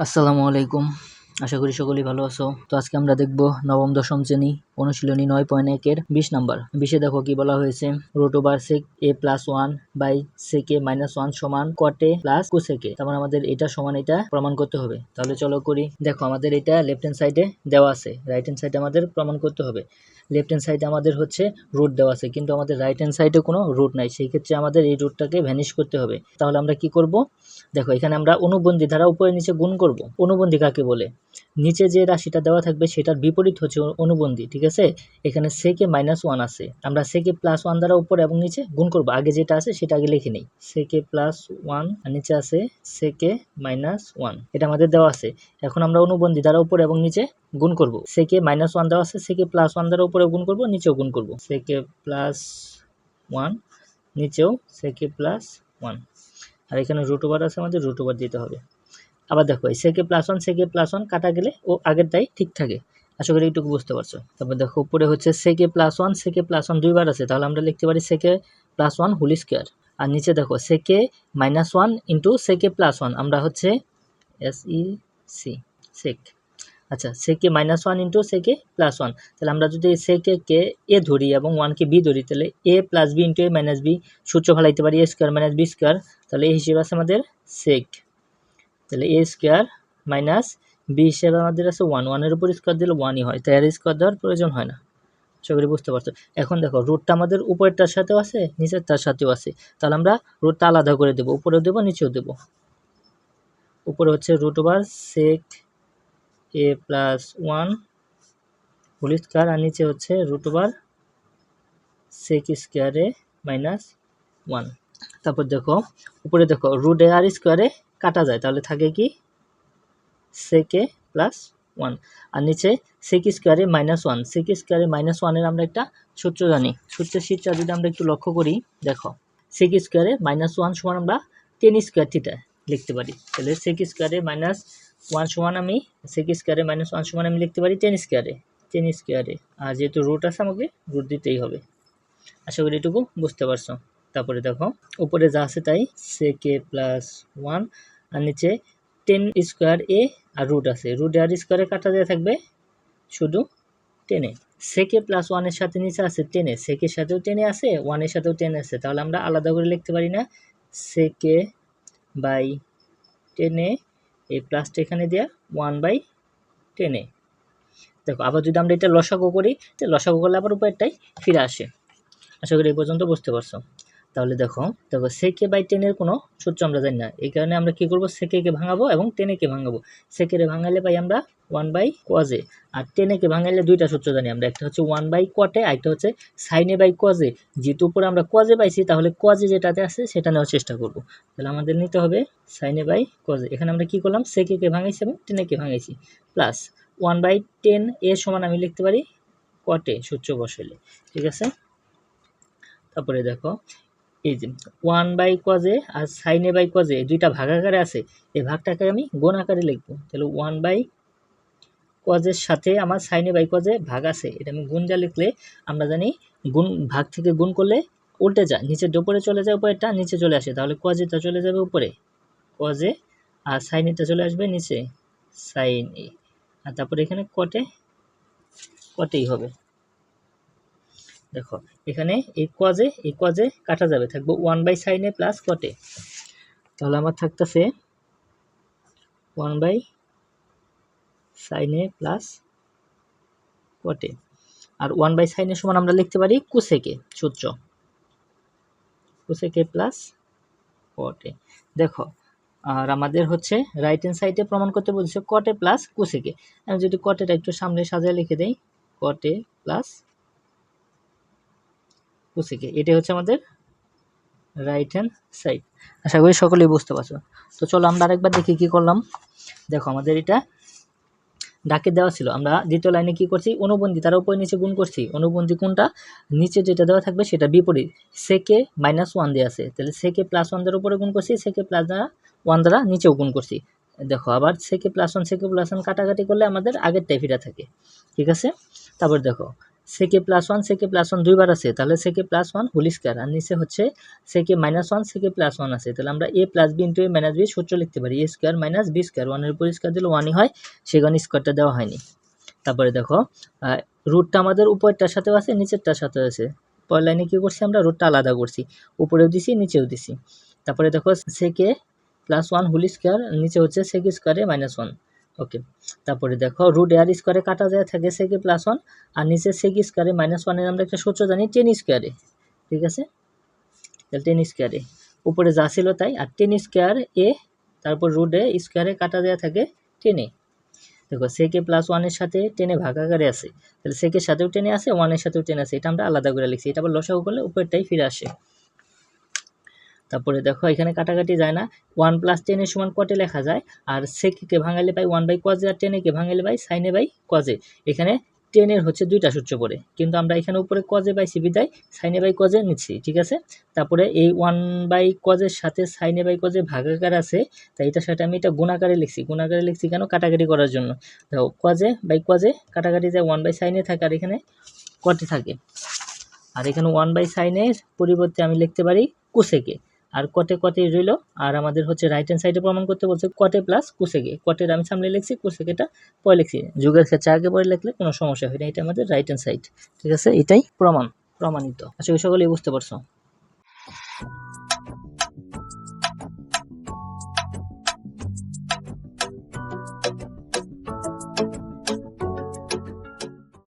আসসালামু আলাইকুম। আশা করি সকলেই ভালো আছো। তো আজকে আমরা দেখব নবম, দশম শ্রেণি, অনুশীলনী নয় পয়েন্ট একের বিশ নাম্বার। বিশে দেখো কি বলা হয়েছে। Root over sec A plus one by sec A minus one সমান কটে প্লাস কুসেকে তারপর আমাদের এটা সমান এটা প্রমাণ করতে হবে। তাহলে চলো করি। দেখো, আমাদের এটা লেফট হ্যান্ড সাইডে দেওয়া আছে। রাইট হ্যান্ড সাইডে আমাদের প্রমাণ করতে হবে। লেফট হ্যান্ড সাইডে আমাদের হচ্ছে রুট দেওয়া আছে। কিন্তু আমাদের রাইট হ্যান্ড সাইডে কোনো রুট নাই। সেই ক্ষেত্রে আমাদের এই রুটটাকে ভ্যানিশ করতে হবে। তাহলে আমরা কি করব? দেখো, এখানে আমরা অনুবন্ধী ধারা উপরে নিচে গুণ করব। অনুবন্ধী কাকে বলে? নিচে যে রাশিটা দেওয়া থাকবে সেটার বিপরীত হচ্ছে অনুবন্ধী, ঠিক আছে? এখানে সেকে মাইনাস ওয়ান আছে। আমরা সেকে প্লাস ওয়ান দ্বারা উপরে এবং নিচে গুণ করব। আগে যেটা আছে সেটা আগে লিখে নেই। সেকে প্লাস ওয়ান আর নিচে আছে সেকে মাইনাস ওয়ান এটা আমাদের দেওয়া আছে। এখন আমরা অনুবন্ধী দ্বারা উপরে এবং নিচে গুণ করব। সেকে মাইনাস ওয়ান দেওয়া আছে সেকে প্লাস ওয়ান দ্বারা উপরে গুণ করব, নিচেও গুণ করব। সেকে প্লাস ওয়ান নিচেও সেকে প্লাস ওয়ান আর এখানে রুট ওভার আছে আমাদের রুট ওভার দিতে হবে। আবার দেখো এই sec A plus one sec A plus one কাটা গেলে ও আগেরটাই ঠিক থাকে। আশা করি এইটুকু বুঝতে পারছ। তারপর দেখো, উপরে হচ্ছে sec A plus one sec A plus one দুইবার আছে, তাহলে আমরা লিখতে পারি sec A plus one whole square আর নিচে দেখো sec A minus one into sec A plus one আমরা হচ্ছে এস ই সি সেক আচ্ছা sec A minus one into sec A plus one তাহলে আমরা যদি সেকে কে এ ধরি এবং ওয়ানকে বি ধরি, তাহলে A plus B into A minus B সূত্র ফেলাইতে পারি A square minus B square তাহলে এই হিসেবে আছে আমাদের সেক তাহলে এ স্কোয়ার মাইনাস বি হিসেবে আমাদের আছে ওয়ান ওয়ানের উপর স্কোয়ার দিলে ওয়ানই হয়। তাই আর স্কোয়ার দেওয়ার প্রয়োজন হয় না। করি বুঝতে পারছ। এখন দেখো রুটটা আমাদের উপরেরটার সাথেও আছে, নিচেরটার সাথেও আছে। তাহলে আমরা রুটটা আলাদা করে দেবো, উপরেও দেবো, নিচেও দেবো। উপরে হচ্ছে root over sec A plus one whole square আর নিচে হচ্ছে রুট ওভার সেক স্কোয়ারে মাইনাস ওয়ান তারপর দেখো, উপরে দেখো রুট এ আর স্কোয়ারে কাটা যায়, তাহলে থাকে কি? সেকে প্লাস ওয়ান আর নিচে সেক স্কোয়ারে মাইনাস ওয়ান সেক স্কোয়ারে মাইনাস ওয়ানের আমরা একটা সূত্র জানি। সূত্রের শীটটা যদি আমরা একটু লক্ষ্য করি, দেখো সেক স্কোয়ারে মাইনাস ওয়ান সমান আমরা টেন স্কোয়ার থিটা লিখতে পারি। তাহলে সেক স্কোয়ারে মাইনাস ওয়ান সমান আমি সেক স্কোয়ারে মাইনাস ওয়ান সমান আমি লিখতে পারি টেন স্কোয়ারে টেন স্কোয়ারে আর যেহেতু রুট আছে আমাকে রুট দিতেই হবে। আশা করি এটুকু বুঝতে পারছ। তারপরে দেখো, উপরে যা আছে তাই সে কে প্লাস ওয়ান আর নিচে টেন স্কোয়ার এ আর রুট আছে। রুট আর স্কোয়ারে কাটা দিয়ে থাকবে শুধু টেনে সেকে প্লাস ওয়ানের সাথে নিচে আছে টেনে সেকের সাথেও টেনে আছে ওয়ানের সাথেও টেনে আছে। তাহলে আমরা আলাদা করে লিখতে পারি না। সেকে বাই টেনে এই প্লাসটা এখানে দেওয়া ওয়ান বাই টেনে দেখো, আবার যদি আমরা এটা লসাগু করি, তো লসাগু করলে আবার উপরেরটাই ফিরে আসে। আশা করি এই পর্যন্ত বুঝতে পারছ। তাহলে দেখো দেখো সেকে বাই টেনের কোনো সূত্র আমরা জানি না। এই কারণে আমরা কি করব? সেকে কে ভাঙাবো এবং টেনে কে ভাঙাবো? সেকেরে ভাঙালে পাই আমরা ওয়ান বাই কোয়াজে আর টেনে কে ভাঙালে দুইটা সূত্র জানি আমরা। একটা হচ্ছে ওয়ান বাই কোয়াটে আর একটা হচ্ছে সাইনে বাই কোয়াজে যেহেতু উপরে আমরা কোয়াজে পাইছি, তাহলে কোয়াজে যেটাতে আছে, সেটা নেওয়ার চেষ্টা করব। তাহলে আমাদের নিতে হবে সাইনে বাই কোয়াজে এখানে আমরা কি করলাম? সেকে কে ভাঙাইছি এবং টেনে কে ভাঙাইছি। প্লাস ওয়ান বাই টেন এর সমান আমি লিখতে পারি কটে সূত্র বসাইলে। ঠিক আছে? তারপরে দেখো এই যে ওয়ান বাই কজে আর সাইনে বাই কজে দুইটা ভাগ আকারে আছে, এই ভাগটাকে আমি গুণ আকারে লিখব। তাহলে ওয়ান বাই কজের সাথে আমার সাইনে বাই কজে ভাগ আছে, এটা আমি গুণ যা লিখলে আমরা জানি গুণ, ভাগ থেকে গুণ করলে উল্টে যায় নিচের উপরে চলে যায়, উপরেরটা নিচে চলে আসে, তাহলে কজেটা চলে যাবে উপরে। কজে আর সাইনেটা চলে আসবে নিচে সাইন এ আর তারপরে এখানে কটে কটেই হবে। দেখো, এখানে এই কজে এই কজে কাটা যাবে, থাকবে ওয়ান বাই সাইনে প্লাস কটে তাহলে আমার থাকতেছে ওয়ান বাই সাইনে প্লাস কটে আর ওয়ান বাই সাইনের সমান আমরা লিখতে পারি কুসেকে, সূত্র। কুসেকে প্লাস কটে দেখো, আর আমাদের হচ্ছে রাইট হ্যান্ড সাইডে প্রমাণ করতে বলছে কটে প্লাস কুসেকে। আমি যদি কটেটা একটু সামনে সাজিয়ে লিখে দেই কটে প্লাস কুসেকে এটা হচ্ছে আমাদের রাইট হ্যান্ড সাইড আশা করি সকলেই বুঝতে পারছ। তো চলো আমরা আরেকবার দেখি কি করলাম। দেখো আমাদের এটা ডাকে দেওয়া ছিল। আমরা দ্বিতীয় লাইনে কি করছি? অনুবন্ধী, তার উপরে নিচে গুণ করছি। অনুবন্ধী কোনটা? নিচে যেটা দেওয়া থাকবে সেটা বিপরীত। সেকে মাইনাস ওয়ান দেওয়া আছে। তাহলে সেকে প্লাস ওয়ান দ্বারা উপরে গুণ করছি সেকে প্লাস দ্বারা ওয়ান দ্বারা নিচেও গুণ করছি। দেখো আবার sec A plus one sec A plus one কাটাকাটি করলে আমাদের আগেরটাই ফিরা থাকে। ঠিক আছে? তারপর দেখো sec A plus one sec A plus one দুইবার আছে, তাহলে sec A plus one whole square আর নিচে হচ্ছে sec A minus one sec A plus one আছে, তাহলে আমরা A plus B into A minus B সূত্র লিখতে পারি A square minus B square ওয়ানের উপর স্কোয়ার দিলে ওয়ানই হয়, সেখানে স্কোয়ারটা দেওয়া হয়নি। তারপরে দেখো রুটটা আমাদের উপরটার সাথেও আছে, নিচেরটার সাথেও আছে, পরের লাইনে কী করছি আমরা রুটটা আলাদা করছি, উপরেও দিছি, নিচেও দিছি। তারপরে দেখো, sec A plus one whole square নিচে হচ্ছে সেক স্কোয়ারে মাইনাস ওয়ান ওকে তারপরে দেখো রুট এয়ার স্কোয়ারে কাটা যায়, থাকে সেকে প্লাস ওয়ান আর নিচে সেক স্কোয়ারে মাইনাস ওয়ানের আমরা একটা সূত্র জানি টেন স্কোয়ারে ঠিক আছে? তাহলে টেন স্কোয়ারে উপরে যা ছিল তাই, আর টেন স্কোয়ার এ, তারপর রুট স্কোয়ারে কাটা দেওয়া থাকে টেনে দেখো সেকে প্লাস ওয়ানের সাথে টেনে ভাগাকারে আছে। তাহলে সেকের সাথেও টেনে আছে ওয়ানের সাথেও টেনে আছে। এটা আমরা আলাদা করে লিখছি। এটা আবার লসাগু করলে উপরটাই ফিরে আসে। তারপরে দেখো, এখানে কাটাকাটি যায় না। ওয়ান প্লাস টেনের সমান কটে লেখা যায়। আর সেকে ভাঙালে পাই ওয়ান বাই কজে আর টেনেকে ভাঙালে পাই সাইনে বাই কজে এখানে টেনের হচ্ছে দুইটা সূত্র পড়ে। কিন্তু আমরা এখানে উপরে কজে বাই সিবিদায় সাইনে বাই কজে নিচ্ছি, ঠিক আছে? তারপরে এই ওয়ান বাই কজের সাথে সাইনে বাই কজে ভাগাকার আছে। তাই এটার সাথে আমি এটা গুণাকারে লিখছি। গুণাকারে লিখছি কেন? কাটাকাটি করার জন্য। দেখো কজে বাই কজে কাটাকাটি যায় ওয়ান বাই সাইনে থাকে, আর এখানে কটে থাকে। আর এখানে ওয়ান বাই সাইনের পরিবর্তে আমি লিখতে পারি কুসেকে আর কটে কটে রইল। আর আমাদের হচ্ছে রাইট হ্যান্ড সাইডে প্রমাণ করতে বলছে কটে প্লাস কুসেকে। কটের আমি সামনে লিখছি, কুসেকেটা পরে লিখছি। যুগের ক্ষেত্রে আগে পরে লিখলে কোনো সমস্যা হয় না, এটা আমাদের রাইট হ্যান্ড সাইড ঠিক আছে? এটাই প্রমাণ, প্রমাণিত। আচ্ছা ওই সকলেই বুঝতে পারছ।